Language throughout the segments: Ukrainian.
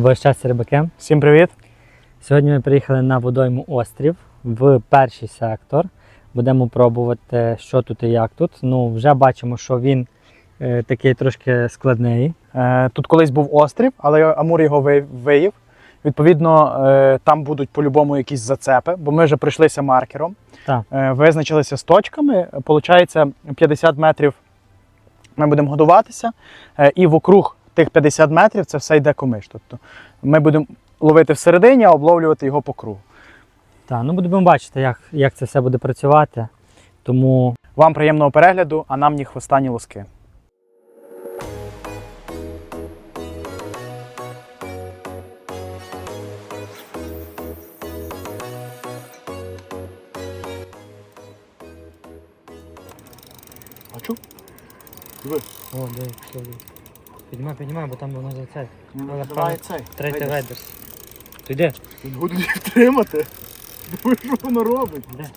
Любов щастя, рибаки. Всім привіт! Сьогодні ми приїхали на водойму Острів в перший сектор. Будемо пробувати, що тут і як тут. Ну, вже бачимо, що він е, такий трошки складний. Е, Тут колись був острів, але Амур його виїв. Відповідно, е, там будуть по-любому якісь зацепи, бо ми вже пройшлися маркером, Так. Е, визначилися з точками. Получається, 50 метрів ми будемо годуватися, е, і вокруг тих 50 метрів це все йде комиш. Тобто ми будемо ловити всередині, а обловлювати його по кругу. Так, ну будемо бачити, як, як це все буде працювати. Тому Вам приємного перегляду, а нам ні хвоста, ні лоски. Бачу? Диви. О, де Піднімай, піднімай, бо там воно за це. Але Давай цей. Третій вийдеш. ведеш. Ти йди? Буду їх втримати. Диви, що воно робить. Де?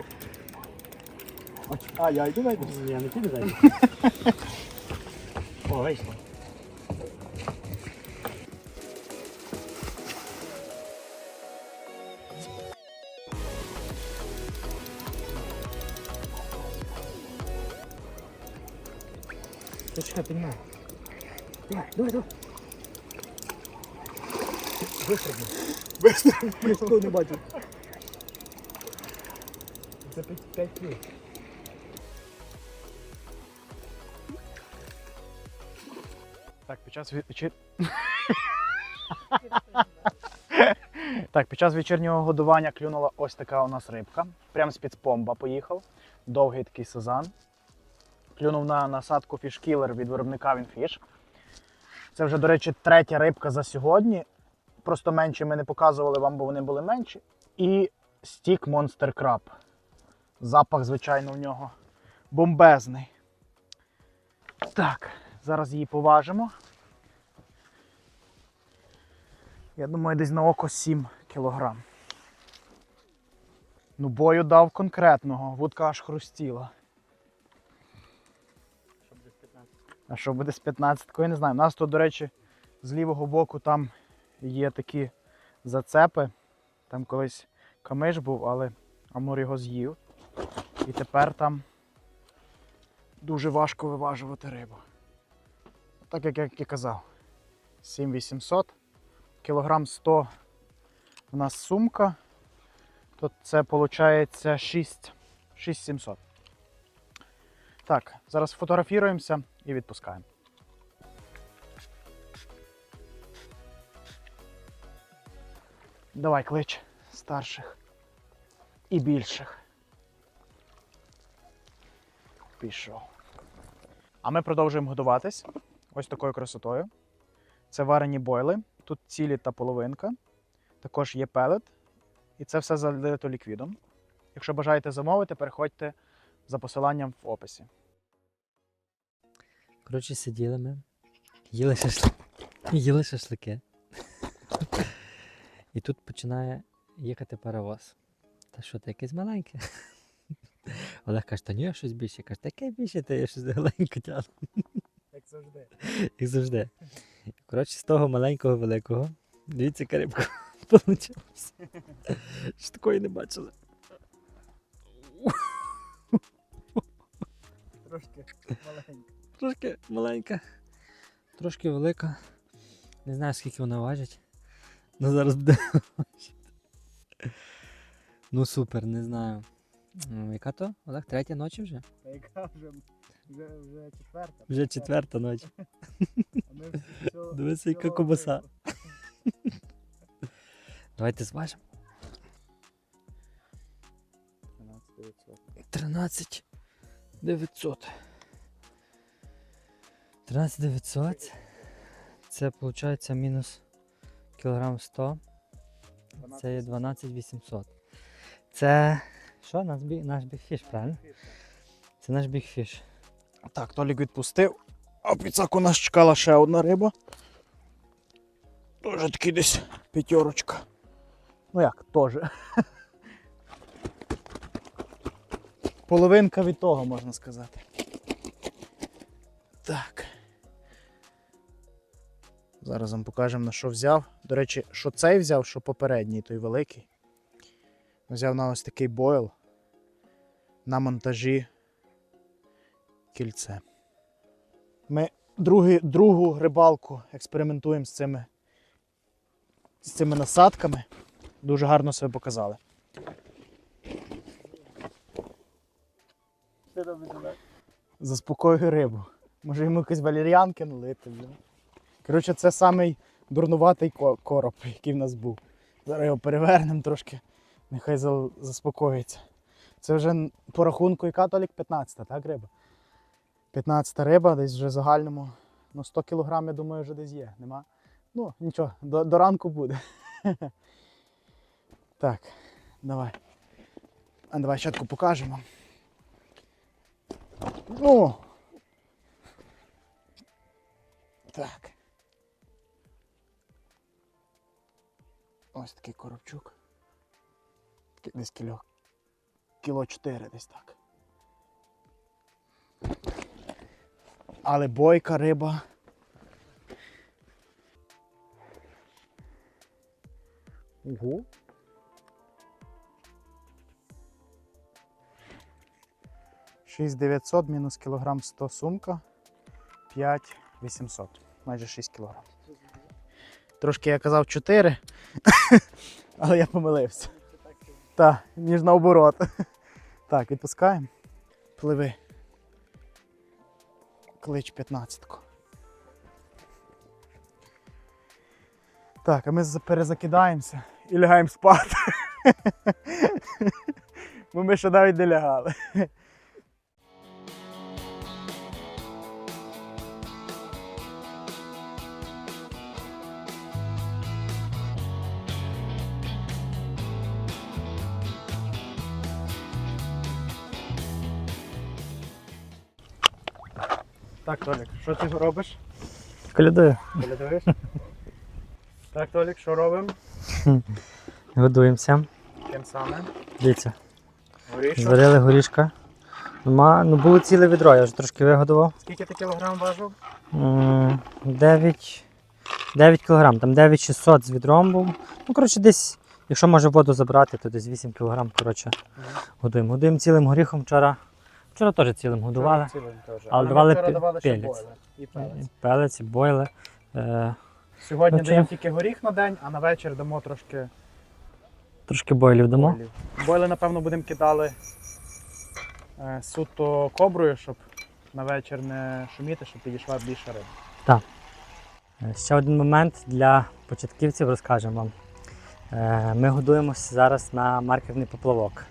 А, я йду вийду. Я не піду зайду. О, вийшло. Ти чекай, піднімай. Давай, давай. Вистрибни. Вистрибни. не бачу. Це 5 плюс. Так, під час вечір... Так, під час вечірнього годування клюнула ось така у нас рибка. Прямо з під помба поїхав. Довгий такий сазан. Клюнув на насадку фішкілер від виробника Вінфіш. Це вже, до речі, третя рибка за сьогодні. Просто менші ми не показували вам, бо вони були менші. І стік Monster Crab. Запах, звичайно, в нього бомбезний. Так, зараз її поважимо. Я думаю, десь на око 7 кілограм. Ну, бою дав конкретного, вудка аж хрустіла. А що буде з 15 я не знаю. У нас тут, до речі, з лівого боку там є такі зацепи. Там колись камиш був, але Амур його з'їв. І тепер там дуже важко виважувати рибу. Так як я і казав, 7800, кілограм 100 у нас сумка, то це виходить 6, 6700. Так, зараз фотографіруємося і відпускаємо. Давай клич старших і більших. Пішов. А ми продовжуємо годуватись ось такою красотою. Це варені бойли, тут цілі та половинка. Також є пелет. І це все залито ліквідом. Якщо бажаєте замовити, переходьте за посиланням в описі. Коротше, сиділи ми, їли шашлики. Їли шашлики. І тут починає їхати паровоз. Та що, ти якесь маленьке? Олег каже, та ні, я щось більше. Каже, таке більше, та я щось маленьке тягну, Як завжди. як завжди. Коротше, з того маленького великого. Дивіться, яка рибка. Що такої не бачили. Трошки маленько. Трошки маленька, трошки велика. Не знаю, скільки вона важить. Ну зараз буде важити. Ну супер, не знаю. Ну, Яка то? Олег, третя ночі вже? Та яка вже, вже, вже четверта. Вже четверта ночі. Дивися, яка кобаса. Давайте зважимо. 13 900. 13 900. Це виходить мінус кілограм 100. Це є 12 800. Це що? Наш, бі... наш бігфіш, правильно? Це наш бігфіш. Так, Толік відпустив. А в підсаку нас чекала ще одна риба. Тоже таки десь п'ятерочка. Ну як, теж. Половинка від того, можна сказати. Так. Зараз вам покажемо на що взяв. До речі, що цей взяв, що попередній, той великий. Взяв на ось такий бойл на монтажі кільце. Ми другий, другу рибалку експериментуємо з цими, з цими насадками. Дуже гарно себе показали. Заспокоює рибу. Може йому якось валер'янки налити. Коротше, це самий дурнуватий короб, який в нас був. Зараз його перевернемо трошки, нехай заспокоїться. Це вже по рахунку, яка Толік 15, так, риба? 15 риба, десь вже загальному. Ну, 100 кг, я думаю, вже десь є. Нема? Ну, нічого, до, до ранку буде. Так, давай. А давай щатку покажемо. Ну. Так. Ось такий коробчук. Десь кіло. Кіло 4 десь так. Але бойка риба. Ого. Шість 900 мінус кілограм 100 сумка. 5 800. Майже 6 кілограм. Трошки я казав 4, але я помилився. Так, ніж наоборот. Так, відпускаємо. Пливи. Клич 15. Так, а ми перезакидаємося і лягаємо спати. Бо ми ще навіть не лягали. Так, Толік, що ти робиш? Колядую. Глядуєш? Так, Толік, що робимо? Годуємося. Тим саме. Дивіться, Горішок. зварили горішка. Нема, ну було ціле відро, я вже трошки вигодував. Скільки ти кілограм важив? 9, 9 кг, там 9600 з відром був. Ну, коротше, десь, якщо може воду забрати, то десь 8 кг, коротше, годуємо. Годуємо цілим горіхом вчора. Вчора теж цілим годували. Цілим теж. Але давали вчора пі- давали ще пелець. бойли і пелець. Пелець, бойли. Е, Сьогодні Ну, даємо тільки горіх на день, а на вечір дамо трошки трошки бойлів дамо. бойлів. Бойли, напевно, будемо кидали е, суто коброю, щоб на вечір не шуміти, щоб підійшла більше риби. Е, Ще один момент для початківців розкажемо вам. Е, Ми годуємося зараз на маркерний поплавок.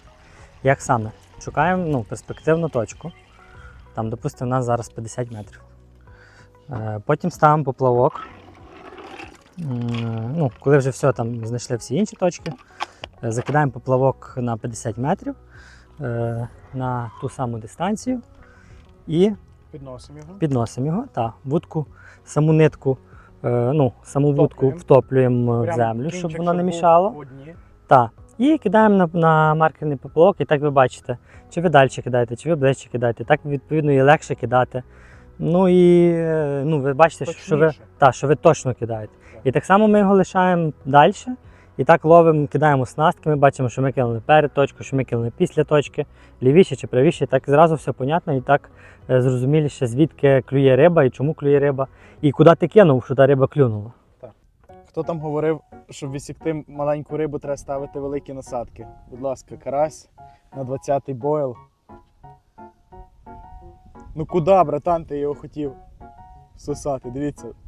Як саме? Шукаємо ну, перспективну точку. Там, допустимо, у нас зараз 50 метрів. Е, Потім ставимо поплавок. Ну, коли вже все там знайшли всі інші точки, е, закидаємо поплавок на 50 метрів е, на ту саму дистанцію і Підносимо його. підносимо його, та вудку, саму нитку, ну, саму вудку Втоплюємо. в землю, щоб вона не був мішала. Та. І кидаємо на, на маркерний поплавок, і так ви бачите, чи ви далі кидаєте, чи ви ближче кидаєте. Так відповідно і легше кидати. Ну і е, ну, ви бачите, що ви, та, що ви точно кидаєте. Так. І так само ми його лишаємо далі. І так ловимо, кидаємо снастки, ми бачимо, що ми кинули перед точкою, що ми кинули після точки, лівіше чи правіше. Так зразу все понятно і так е, зрозуміліше, звідки клює риба і чому клює риба, і куди ти кинув, що та риба клюнула. Хто там говорив, щоб відсікти маленьку рибу, треба ставити великі насадки. Будь ласка, карась на 20-й бойл. Ну куди, братан, ти його хотів сосати? Дивіться.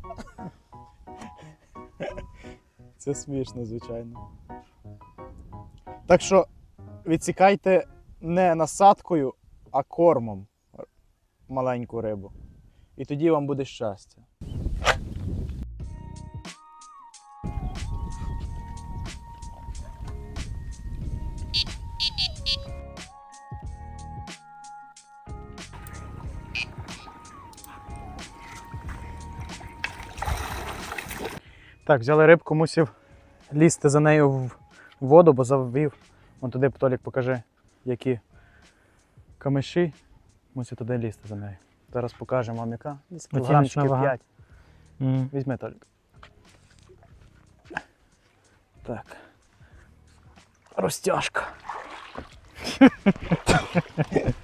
Це смішно, звичайно. Так що відсікайте не насадкою, а кормом маленьку рибу. І тоді вам буде щастя. Так, взяли рибку, мусив лізти за нею в воду, бо завів. Вон туди Толік покаже, які камиші. Мусив туди лізти за нею. Зараз покажемо вам яка. Десь 5. Mm. Візьми Толік. Так. Розтяжка.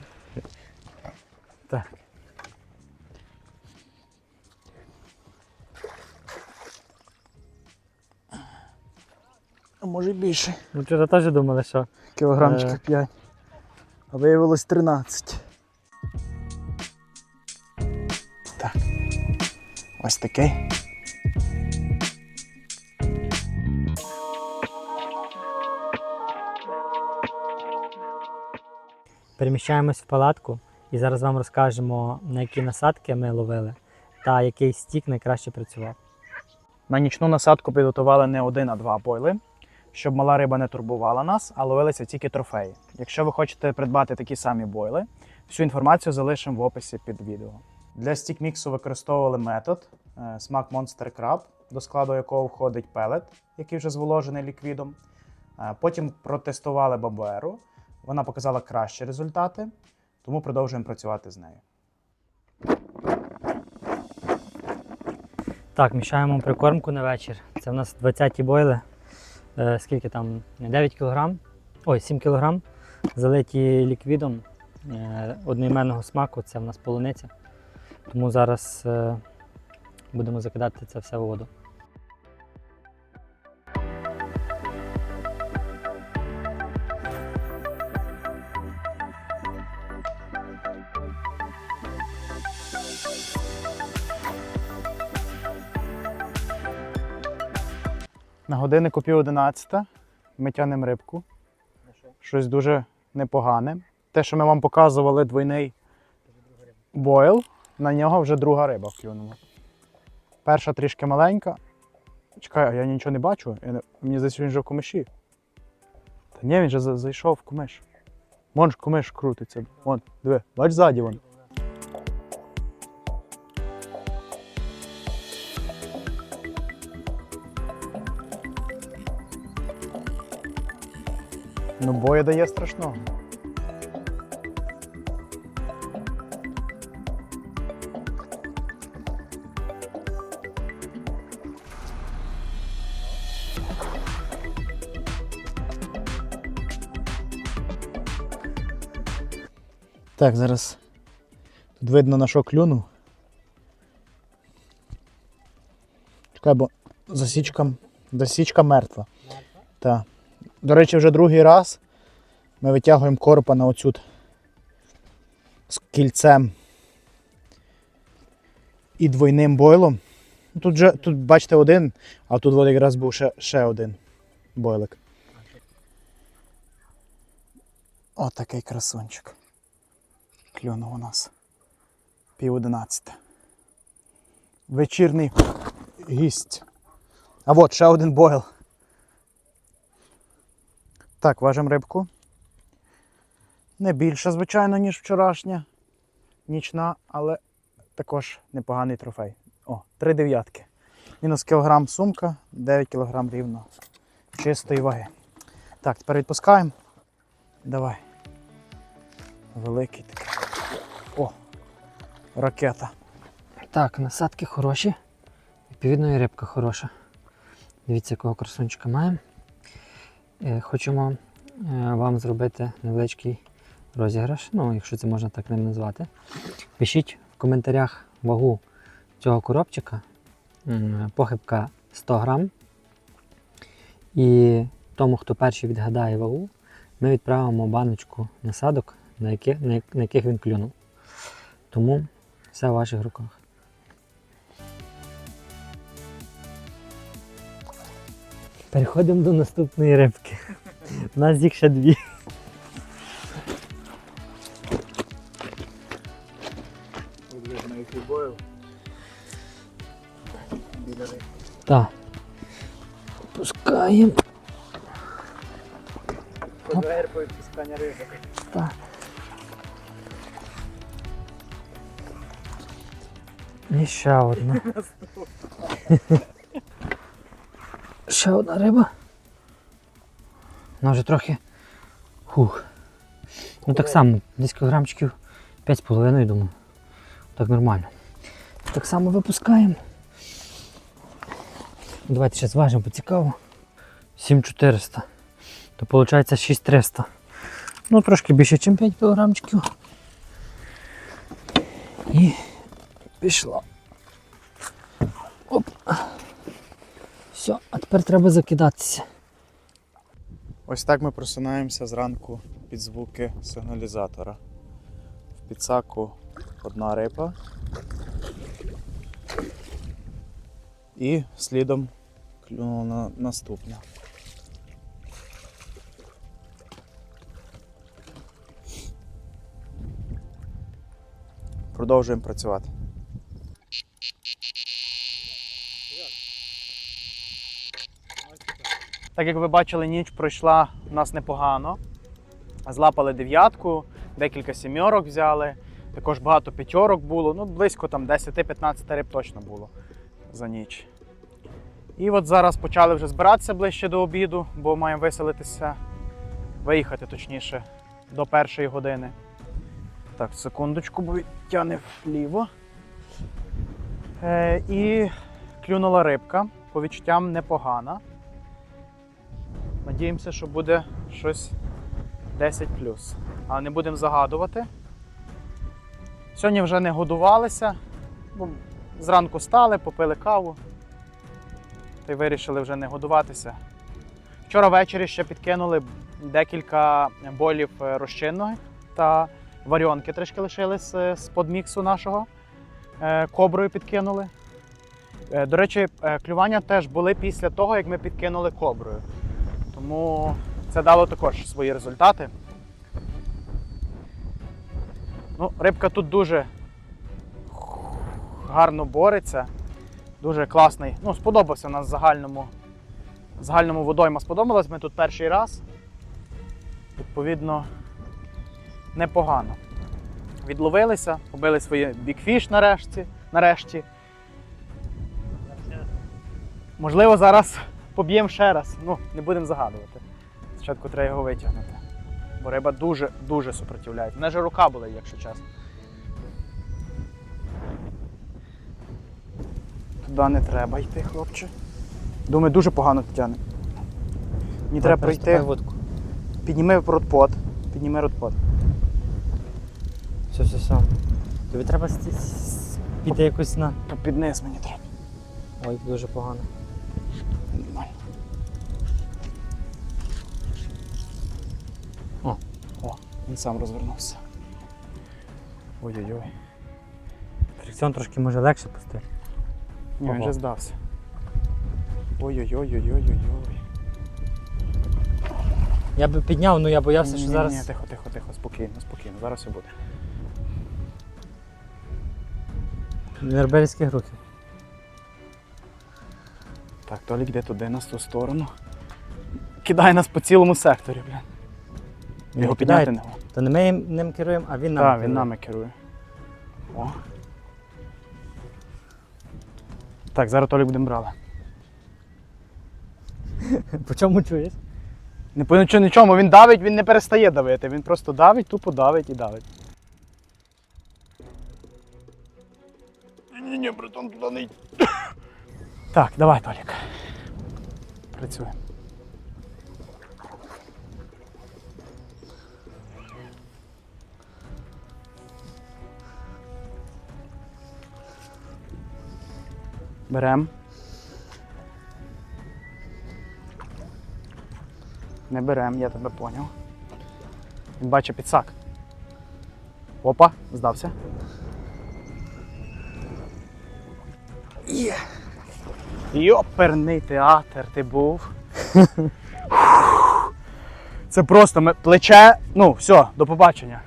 може більше. Ми вчора теж думали, що Кілограмчика Е. 5. А виявилось 13. Так. Ось такий. переміщаємось в палатку і зараз вам розкажемо, на які насадки ми ловили та який стік найкраще працював. На нічну насадку підготували не один, а два бойли, щоб мала риба не турбувала нас, а ловилися тільки трофеї. Якщо ви хочете придбати такі самі бойли, всю інформацію залишимо в описі під відео. Для стік-міксу використовували метод е, смак Monster Crab, до складу якого входить пелет, який вже зволожений ліквідом. Е, Потім протестували бабуеру. Вона показала кращі результати, тому продовжуємо працювати з нею. Так, мішаємо прикормку на вечір. Це в нас 20-ті бойли. Е, скільки там? 9 кг. Ой, 7 кг. Залиті ліквідом е, одноіменного смаку. Це в нас полуниця. Тому зараз е, будемо закидати це все в воду. Годиннику пів 11 ми тянемо рибку. Щось дуже непогане. Те, що ми вам показували, двойний бойл, на нього вже друга риба вклюнула. Перша трішки маленька. Чекай, а я нічого не бачу. Мені здається, він вже в комиші. Та ні, він за- зайшов в комиш. Вон ж комиш крутиться. Вон, диви, бач ззаді вон. Ну, боя дає страшного. Так, зараз тут видно на що клюнув. Чекай, бо засічка, засічка мертва. Так. До речі, вже другий раз ми витягуємо коропа на оцю з кільцем і двойним бойлом. Тут, же, тут бачите один, а тут от якраз був ще, ще один бойлик. От такий красунчик. Клюнув у нас. Пів одинадцяте. Вечірний гість. А от ще один бойл. Так, важимо рибку. Не більше, звичайно, ніж вчорашня. Нічна, але також непоганий трофей. О, три дев'ятки. Мінус кілограм сумка, 9 кілограм рівно чистої ваги. Так, тепер відпускаємо. Давай. Великий такий. О! Ракета. Так, насадки хороші. Відповідно, і рибка хороша. Дивіться, якого красунчика маємо. Е, Хочемо е, вам зробити невеличкий розіграш, ну, якщо це можна так ним назвати. Пишіть в коментарях вагу цього коробчика. Похибка 100 грам. І тому, хто перший відгадає вагу, ми відправимо баночку насадок, на яких, на яких він клюнув. Тому все в ваших руках. Переходимо до наступної рибки. У нас їх ще дві. Так. Пускаємо. Подвер по відпускання риби. Так. І ще одна. ще одна риба. Вона вже трохи. Хух. Ну так само, десь кілограмчиків 5,5, думаю. Так нормально. Так само випускаємо. Давайте ще зважимо, бо цікаво. 7400. То виходить 6300. Ну, трошки більше, ніж 5 кілограмчиків. І пішло. Оп. Все, а тепер треба закидатися. Ось так ми просинаємося зранку під звуки сигналізатора. В підсаку одна риба. І слідом клюнула на наступна. Продовжуємо працювати. Так як ви бачили, ніч пройшла у нас непогано. Злапали дев'ятку, декілька сімьорок взяли, також багато п'ятьорок було, ну близько там 10-15 риб точно було за ніч. І от зараз почали вже збиратися ближче до обіду, бо маємо виселитися, виїхати точніше, до першої години. Так, секундочку, бо тяне вліво. Е, і клюнула рибка, по відчуттям непогана. Надіємося, що буде щось 10 Але не будемо загадувати. Сьогодні вже не годувалися, бо зранку стали, попили каву та й вирішили вже не годуватися. Вчора ввечері ще підкинули декілька болів е, розчинної та варіонки трішки лишились е, з подміксу нашого. Е, Коброю підкинули. До речі, клювання теж були після того, як ми підкинули коброю. Тому це дало також свої результати. Ну, рибка тут дуже гарно бореться. Дуже класний. Ну, сподобався нас загальному. Загальному водойма сподобалась. Ми тут перший раз. Відповідно, непогано. Відловилися, побили свої бікфіш нарешті. нарешті. Можливо, зараз поб'ємо ще раз. Ну, не будемо загадувати. Спочатку треба його витягнути. Бо риба дуже-дуже супротивляється. У мене ж рука була, якщо чесно. Туди не треба йти, хлопче. Думаю, дуже погано тягне. Мені треба пройти. водку. Підніми ротпот. Підніми ротпот. Все, все, все. Тобі треба піти якось на. То під низ мені треба. Ой, дуже погано. Сам розвернувся. Ой-ой-ой. Фрикціон трошки може легше пустити. Ні, він вже здався. Ой-ой-ой-ой-ой-ой-ой. Я би підняв, але я боявся, що зараз. Ні, тихо, тихо, тихо, спокійно, спокійно. Зараз все буде. Вербельських рухів. Так, Толік йде туди, на ту сторону. Кидає нас по цілому секторі, блін. Його підняти не можна. То не ми їм- ним керуємо, а він нам. Так, керує. він нами керує. О. Так, зараз Толік будемо брали. По чому чуєш? Не по нічому, нічому, він давить, він не перестає давити. Він просто давить, тупо давить і давить. Ні-ні, братан, туди не йди. Так, давай, Толік. Працюємо. Берем. Не берем, я тебе поняв. Він бачить підсак. Опа, здався. Є. Йоперний театр ти був. Це просто плече. Ну, все, до побачення.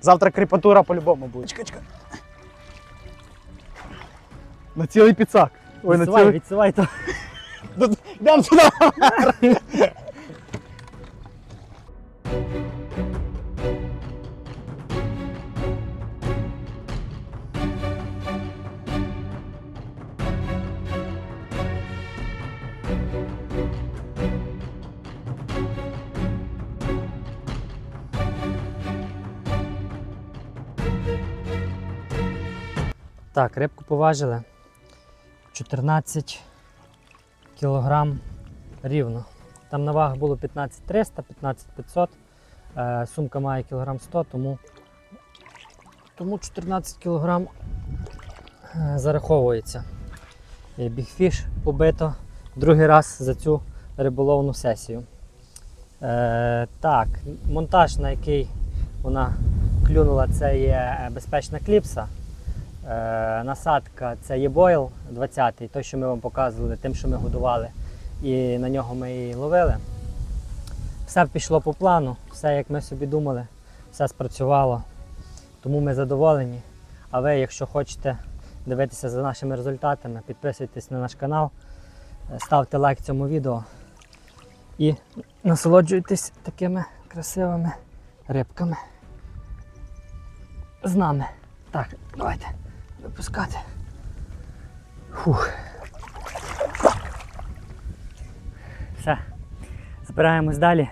Завтра кріпатура по-любому буде. Чекай, чекай. На цілий підсак. Ой, на відсувай, цілий. відсувай то. Йдемо сюди. Так, рибку поважили. 14 кілограм рівно. Там на вагах було 15300, 15500. Е, сумка має кілограм 100, тому, тому 14 кілограм е, зараховується. Бігфіш побито другий раз за цю риболовну сесію. Е, так, монтаж, на який вона клюнула, це є е, безпечна кліпса. Е, насадка це є бойл 20 той, що ми вам показували, тим, що ми годували, і на нього ми її ловили. Все пішло по плану, все як ми собі думали, все спрацювало. Тому ми задоволені. А ви, якщо хочете дивитися за нашими результатами, підписуйтесь на наш канал, ставте лайк цьому відео і насолоджуйтесь такими красивими рибками. З нами. Так, давайте випускати. Фух. Все. Збираємось далі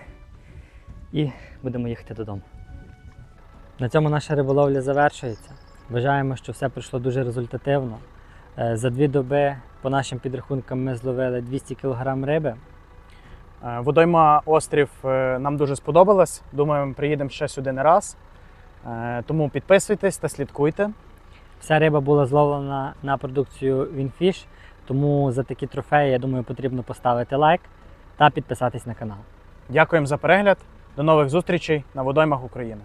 і будемо їхати додому. На цьому наша риболовля завершується. Вважаємо, що все пройшло дуже результативно. Е, За дві доби, по нашим підрахункам, ми зловили 200 кг риби. Е, Водойма острів е, нам дуже сподобалась. Думаю, приїдемо ще сюди не раз. Тому підписуйтесь та слідкуйте. Вся риба була зловлена на продукцію Winfish, тому за такі трофеї, я думаю, потрібно поставити лайк та підписатись на канал. Дякуємо за перегляд. До нових зустрічей на водоймах України.